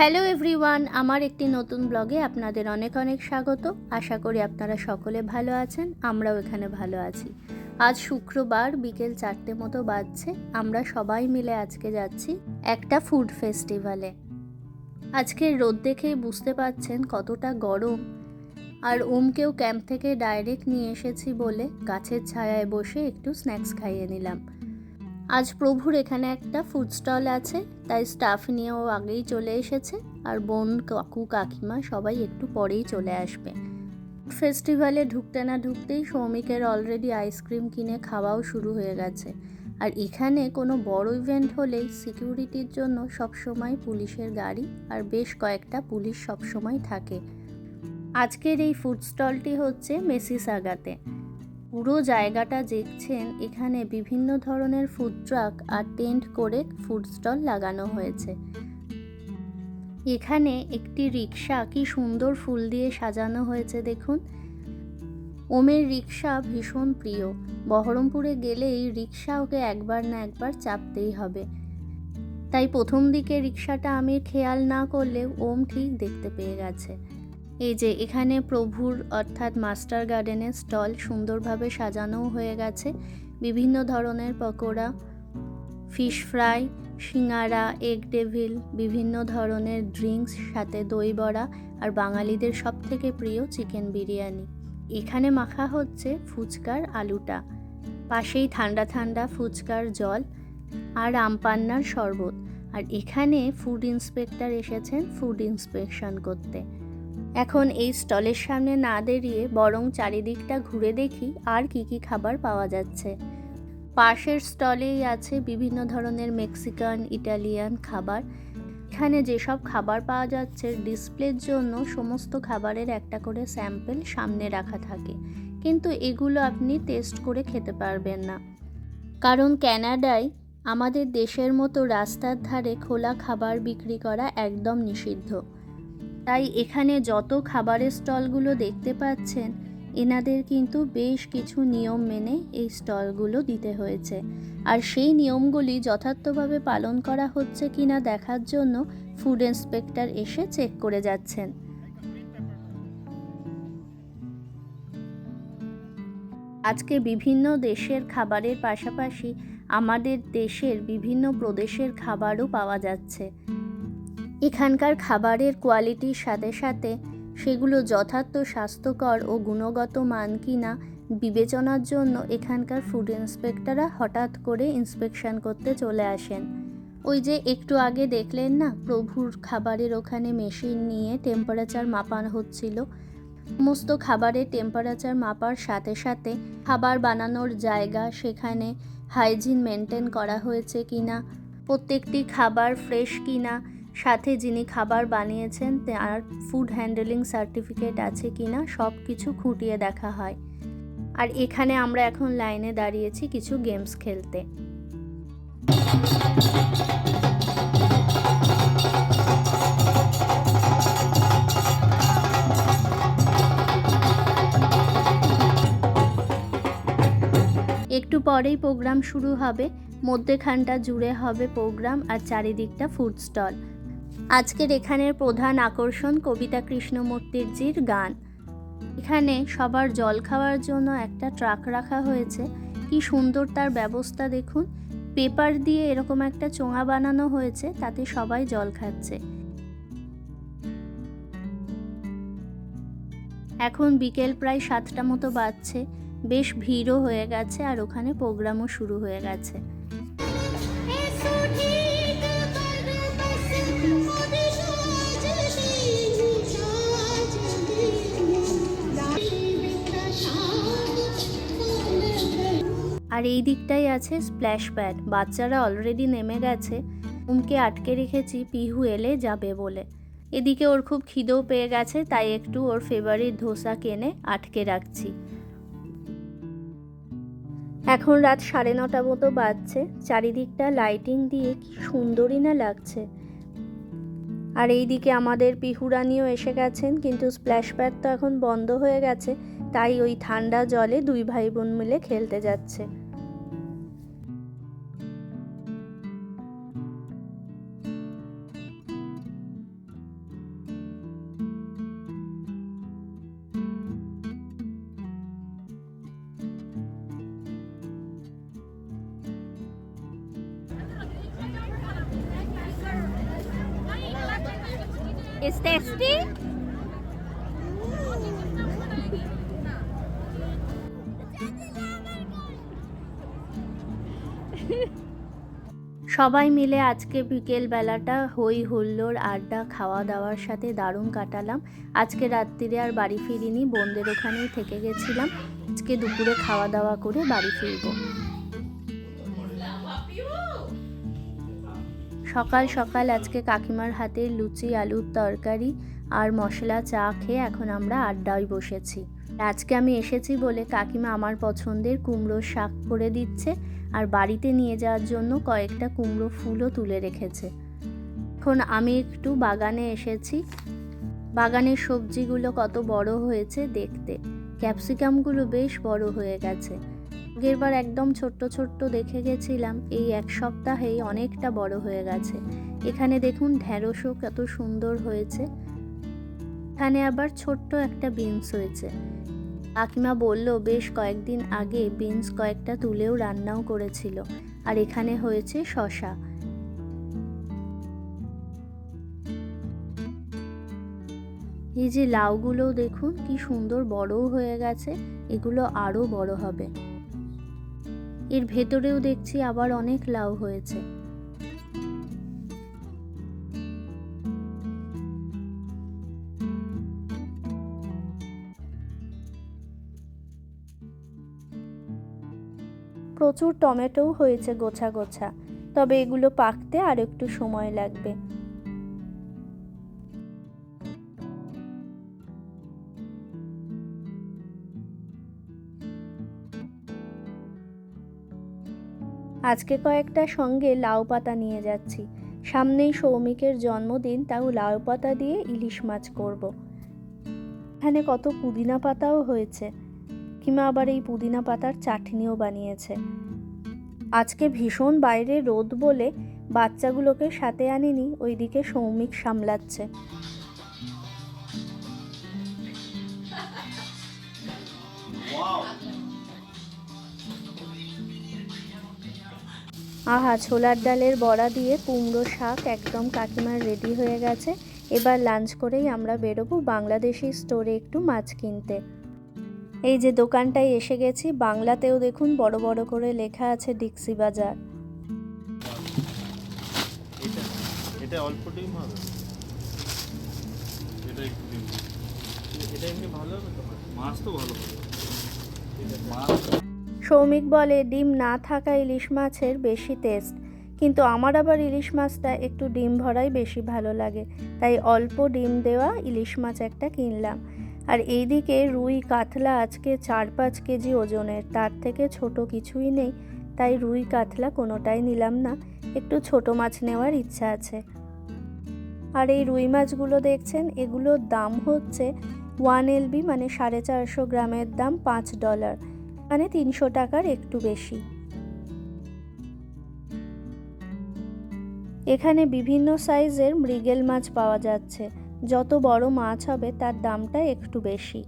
Hello everyone, আমার একটি নতুন ব্লগে আপনাদের অনেক অনেক স্বাগত। আশা করি আপনারা সকলে ভালো আছেন, আমরাও এখানে ভালো আছি। আজ শুক্রবার বিকেল চারটে মতো বাজছে, আমরা সবাই মিলে আজকে যাচ্ছি একটা ফুড ফেস্টিভ্যালে। আজকে রোদ দেখেই বুঝতে পাচ্ছেন কতটা গরম। আর ওমকেও ক্যাম্প থেকে ডাইরেক্ট নিয়ে এসেছি বলে গাছের ছায়ায় বসে একটু স্ন্যাক্স খাইয়ে নিলাম। আজ প্রভুর এখানে একটা ফুড স্টল আছে, তাই স্টাফ নিয়ে ও আগেই চলে এসেছে। আর বোন, কাকু, কাকিমা সবাই একটু পরেই চলে আসবে। ফেস্টিভ্যালে ঢুকতে না ঢুকতেই সৌমিকের অলরেডি আইসক্রিম কিনে খাওয়াও শুরু হয়ে গেছে। আর এখানে কোনো বড় ইভেন্ট হলেই সিকিউরিটির জন্য সবসময় পুলিশের গাড়ি, আর বেশ কয়েকটা পুলিশ সবসময় থাকে। আজকের এই ফুড স্টলটি হচ্ছে মেসিসাগাতে। পুরো জায়গাটা দেখছেন, এখানে বিভিন্ন ধরনের ফুড ট্রাক আর টেন্ট করে ফুড স্টল লাগানো হয়েছে। এখানে একটি রিক্সা কি সুন্দর ফুল দিয়ে সাজানো হয়েছে দেখুন। ওমের রিক্সা ভীষণ প্রিয়। বহরমপুরে গেলেই রিক্সা ওকে একবার না একবার চাপতেই হবে। তাই প্রথম দিকে রিক্সাটা আমি খেয়াল না করলেও ওম ঠিক দেখতে পেয়ে গেছে। এই যে এখানে প্রভুর অর্থাৎ মাস্টার গার্ডেনের স্টল সুন্দরভাবে সাজানোও হয়ে গেছে। বিভিন্ন ধরনের pakora, fish fry, singara, egg devil, বিভিন্ন ধরনের ড্রিঙ্কস, সাথে দই বড়া আর বাঙালিদের সব থেকে প্রিয় চিকেন বিরিয়ানি। এখানে মাখা হচ্ছে ফুচকার আলুটা। পাশেই ঠান্ডা ঠান্ডা ফুচকার জল আর আমপান্নার শরবত। আর এখানে ফুড ইন্সপেক্টর এসেছেন ফুড ইন্সপেকশন করতে। এখন এই স্টলের সামনে না দাঁড়িয়ে বরং চারিদিকটা ঘুরে দেখি আর কি কি খাবার পাওয়া যাচ্ছে। পাশের স্টলেই আছে বিভিন্ন ধরনের মেক্সিকান, ইটালিয়ান খাবার। এখানে যেসব খাবার পাওয়া যাচ্ছে, ডিসপ্লের জন্য সমস্ত খাবারের একটা করে স্যাম্পল সামনে রাখা থাকে। কিন্তু এগুলো আপনি টেস্ট করে খেতে পারবেন না। কারণ ক্যানাডায় আমাদের দেশের মতো রাস্তার ধারে খোলা খাবার বিক্রি করা একদম নিষিদ্ধ। তাই এখানে যত খাবারের স্টলগুলো দেখতে পাচ্ছেন, এনাদের কিন্তু বেশ কিছু নিয়ম মেনে এই স্টলগুলো দিতে হয়েছে। আর সেই নিয়মগুলি যথার্থভাবে পালন করা হচ্ছে কিনা দেখার জন্য ফুড ইন্সপেক্টর এসে চেক করে যাচ্ছেন। আজকে বিভিন্ন দেশের খাবারের পাশাপাশি আমাদের দেশের বিভিন্ন প্রদেশের খাবারও পাওয়া যাচ্ছে। এখানকার খাবারের কোয়ালিটির সাথে সাথে সেগুলো যথার্থ স্বাস্থ্যকর ও গুণগত মান কিনা বিবেচনার জন্য এখানকার ফুড ইন্সপেক্টররা হঠাৎ করে ইন্সপেকশন করতে চলে আসেন। ওই যে একটু আগে দেখলেন না, প্রভুর খাবারের ওখানে মেশিন নিয়ে টেম্পারেচার মাপানো হচ্ছিল। সমস্ত খাবারের টেম্পারেচার মাপার সাথে সাথে খাবার বানানোর জায়গা সেখানে হাইজিন মেনটেন করা হয়েছে কিনা, প্রত্যেকটি খাবার ফ্রেশ কিনা সাথে যিনি খাবার বানিয়েছেন, তার ফুড হ্যান্ডেলিং সার্টিফিকেট আছে কি না সব কিছু খুঁটিয়ে দেখা হয়। আর এখানে আমরা এখন লাইনে দাঁড়িয়েছি কিছু গেমস খেলতে। একটু পরেই প্রোগ্রাম শুরু হবে, মধ্যেখানটা জুড়ে হবে প্রোগ্রাম আর চারিদিকটা ফুড স্টল আজকের এখানের প্রধান আকর্ষণ কবিতা কৃষ্ণমূর্তির গান। এখানে সবার জল খাওয়ার জন্য একটা ট্রাক রাখা হয়েছে। কি সুন্দর তার ব্যবস্থা দেখুন। পেপার দিয়ে এরকম একটা চোঙা বানানো হয়েছে, তাতে সবাই জল খাচ্ছে। এখন বিকেল প্রায় সাতটা মতো বাজছে। বেশ ভিড়ও হয়ে গেছে আর ওখানে প্রোগ্রামও শুরু হয়ে গেছে। আর এই দিকটাই আছে স্প্ল্যাশ প্যাড বাচ্চারা অলরেডি নেমে গেছে। উমকে আটকে রেখেছি, পিহু এলে যাবে বলে। এদিকে ওর খুব খিদেও পেয়ে গেছে, তাই একটু ওর ফেভারিট ধোসা কেনে আটকে রাখছি। এখন রাত সাড়ে নটা মতো বাজছে। চারিদিকটা লাইটিং দিয়ে কি সুন্দরই না লাগছে। আর এইদিকে আমাদের পিহুরানিও এসে গেছেন, কিন্তু স্প্ল্যাশ প্যাড তো এখন বন্ধ হয়ে গেছে, তাই ওই ঠান্ডা জলে দুই ভাই বোন মিলে খেলতে যাচ্ছে। It's tasty. সবাই মিলে আজকে বিকেল বেলাটা হই হুল্লোড় আড্ডা খাওয়া দাওয়ার সাথে দারুণ কাটালাম। আজকে রাত্রিরে আর বাড়ি ফিরিনি বোনদের ওখানেই থেকে গেছিলাম। আজকে দুপুরে খাওয়া দাওয়া করে বাড়ি ফিরবো। সকাল সকাল আজকে কাকিমার হাতে লুচি, আলুর তরকারি আর মশলা চা খেয়ে এখন আমরা আড্ডায় বসেছি। আজকে আমি এসেছি বলে কাকিমা আমার পছন্দের কুমড়োর শাক করে দিচ্ছে আর বাড়িতে নিয়ে যাওয়ার জন্য কয়েকটা কুমড়ো ফুলও তুলে রেখেছে। এখন আমি একটু বাগানে এসেছি। বাগানের সবজিগুলো কত বড় হয়েছে দেখতে। ক্যাপসিকামগুলো বেশ বড় হয়ে গেছে। আগেরবার একদম ছোট্ট ছোট্ট দেখে গেছিলাম, এই এক সপ্তাহেই অনেকটা বড় হয়ে গেছে। এখানে দেখুন ঢ্যাঁড়সও কত সুন্দর হয়েছে। এখানে আবার ছোট্ট একটা বিনস হয়েছে। কাকিমা বলল, বেশ কয়েকদিন আগে বিনস কয়েকটা তুলেও রান্নাও করেছিল, আর এখানে হয়েছে শশা এই যে লাউগুলো দেখুন, কি সুন্দর বড়ও হয়ে গেছে, এগুলো আরও বড় হবে। এর ভেতরেও দেখছি আবার অনেক লাউ হয়েছে। প্রচুর টমেটোও হয়েছে গোছা গোছা, তবে এগুলো পাকতে আর একটু সময় লাগবে। আজকে কয়েকটা সঙ্গে লাউ পাতা নিয়ে যাচ্ছি। সামনেই সৌমিকের জন্মদিন, তাও লাউ পাতা দিয়ে ইলিশ মাছ করব। এখানে কত পুদিনা পাতাও হয়েছে। কিমা আবার এই পুদিনা পাতার চাটনিও বানিয়েছে। আজকে ভীষণ বাইরে রোদ বলে বাচ্চাগুলোকে সাথে আনিনি, ওইদিকে সৌমিক সামলাচ্ছে। আহা, ছোলার ডালের বড়া দিয়ে কুমড়ো শাক একদম কাকিমার রেডি হয়ে গেছে। এবার লাঞ্চ করেই আমরা বেরোবো বাংলাদেশি স্টোরে একটু মাছ কিনতে। এই যে দোকানটায় এসে গেছি, বাংলাতেও দেখুন বড় বড় করে লেখা আছে ডিক্সি বাজার মাছ তো ভালো হবে। মাছ সৌমিক বলে, ডিম না থাকা ইলিশ মাছের বেশি টেস্ট কিন্তু আমার আবার ইলিশ মাছটা একটু ডিম ভরাই বেশি ভালো লাগে। তাই অল্প ডিম দেওয়া ইলিশ মাছ একটা কিনলাম। আর এইদিকে রুই কাতলা আজকে চার পাঁচ কেজি ওজনের। তার থেকে ছোট কিছুই নেই। তাই রুই কাতলা কোনোটাই নিলাম না। একটু ছোট মাছ নেওয়ার ইচ্ছা আছে। আর এই রুই মাছগুলো দেখছেন? এগুলোর দাম হচ্ছে ওয়ান এলবি মানে সাড়ে চারশো গ্রামের দাম পাঁচ ডলার। মানে তিনশো টাকার একটু বেশি। এখানে বিভিন্ন সাইজের মৃগেল মাছ পাওয়া যাচ্ছে। যত বড় মাছ হবে, তার দামটা একটু বেশি।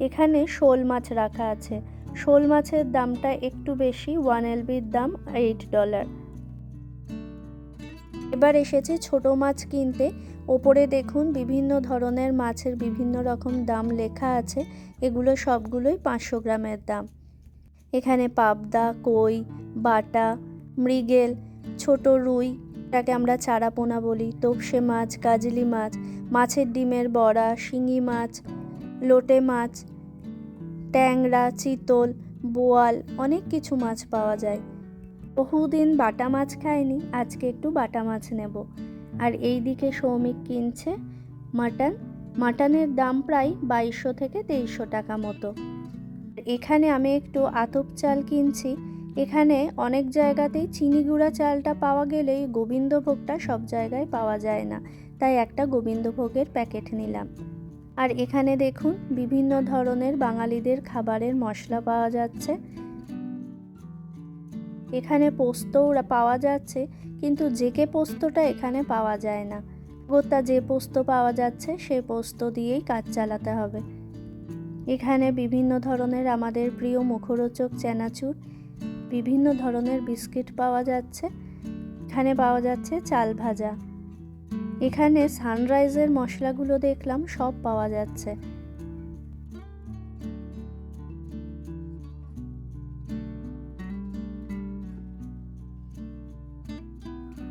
এখানে শোল মাছ রাখা আছে। শোল মাছের দামটা একটু বেশি, ওয়ান এলবির দাম এইট ডলার। এবার এসেছি ছোট মাছ কিনতে। ওপরে দেখুন বিভিন্ন ধরনের মাছের বিভিন্ন রকম দাম লেখা আছে। এগুলো সবগুলোই পাঁচশো গ্রামের দাম। এখানে পাবদা, কই, বাটা, মৃগেল, ছোট রুই তাকে আমরা চারাপোনা বলি, তোপসে মাছ, কাজলি মাছ, মাছের ডিমের বড়া, শিঙি মাছ, লোটে মাছ, ট্যাংরা, চিতল, বোয়াল, অনেক কিছু মাছ পাওয়া যায়। বহুদিন বাটা মাছ খাইনি, আজকে একটু বাটা মাছ নেব। আর এই দিকে সৌমিক কিনছে মাটন। মাটনের দাম প্রায় বাইশশো থেকে তেইশশো টাকা মতো। এখানে আমি একটু আতপ চাল কিনছি। এখানে অনেক জায়গাতেই চিনি গুঁড়া চালটা পাওয়া গেলেই গোবিন্দভোগটা সব জায়গায় পাওয়া যায় না। তাই একটা গোবিন্দভোগের প্যাকেট নিলাম। আর এখানে দেখুন, বিভিন্ন ধরনের বাঙালিদের খাবারের মশলা পাওয়া যাচ্ছে। এখানে পোস্তও পাওয়া যাচ্ছে, কিন্তু জেকে পোস্তটা এখানে পাওয়া যায় না। গোত্তা যে পোস্ত পাওয়া যাচ্ছে, সে পোস্ত দিয়েই কাজ চালাতে হবে। এখানে বিভিন্ন ধরনের আমাদের প্রিয় মুখরোচক চেনাচুর, বিভিন্ন ধরনের বিস্কিট পাওয়া যাচ্ছে। এখানে পাওয়া যাচ্ছে চাল ভাজা। এখানে সানরাইজের মশলাগুলো দেখলাম, সব পাওয়া যাচ্ছে।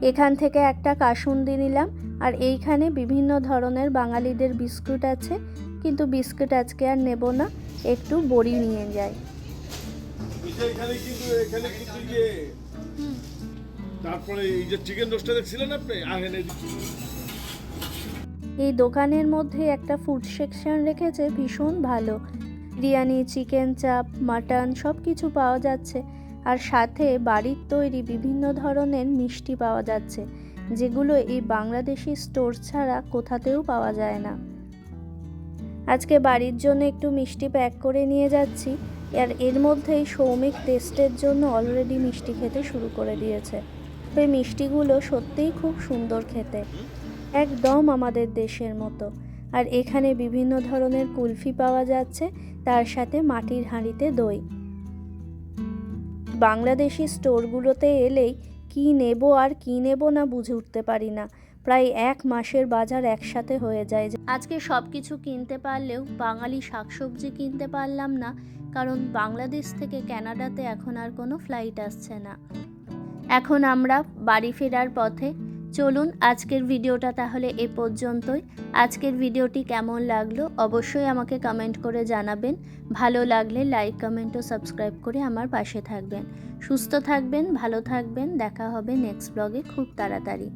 এখান থেকে একটা কাসুন্দি নিলাম আর এইখানে বিভিন্ন ধরনের বাঙালিদের বিস্কুট আছে কিন্তু বিস্কুট আজকে আর নেব না একটু বড়ি নিয়ে যাই। তারপরে এই যে চিকেন রোস্টটা দেখছিলেন আপনি? এই দোকানের মধ্যে একটা ফুড সেকশন রেখেছে ভীষণ ভালো। বিরিয়ানি চিকেন চাপ মাটন সব কিছু পাওয়া যাচ্ছে। আর সাথে বাড়ির তৈরি বিভিন্ন ধরনের মিষ্টি পাওয়া যাচ্ছে, যেগুলো এই বাংলাদেশি স্টোর ছাড়া কোথাতেও পাওয়া যায় না। আজকে বাড়ির জন্য একটু মিষ্টি প্যাক করে নিয়ে যাচ্ছি, আর এর মধ্যেই সৌমিক টেস্টের জন্য অলরেডি মিষ্টি খেতে শুরু করে দিয়েছে। এই মিষ্টিগুলো সত্যিই খুব সুন্দর খেতে, একদম আমাদের দেশের মতো। আর এখানে বিভিন্ন ধরনের কুলফি পাওয়া যাচ্ছে, তার সাথে মাটির হাঁড়িতে দই। বাংলাদেশি স্টোরগুলোতে এলেই কি নেব আর কি নেব না বুঝে উঠতে পারি না। প্রায় এক মাসের বাজার একসাথে হয়ে যায় আজকে সব কিছু কিনতে পারলেও বাঙালি শাকসবজি কিনতে পারলাম না, কারণ বাংলাদেশ থেকে ক্যানাডাতে এখন আর কোনো ফ্লাইট আসছে না। এখন আমরা বাড়ি ফেরার পথে চলুন আজকের ভিডিওটা তাহলে এ পর্যন্তই। আজকের ভিডিওটি কেমন লাগল অবশ্যই আমাকে কমেন্ট করে জানাবেন। ভালো লাগলে লাইক কমেন্ট ও সাবস্ক্রাইব করে আমার পাশে থাকবেন। সুস্থ থাকবেন, ভালো থাকবেন, দেখা হবে নেক্সট ব্লগে খুব তাড়াতাড়ি।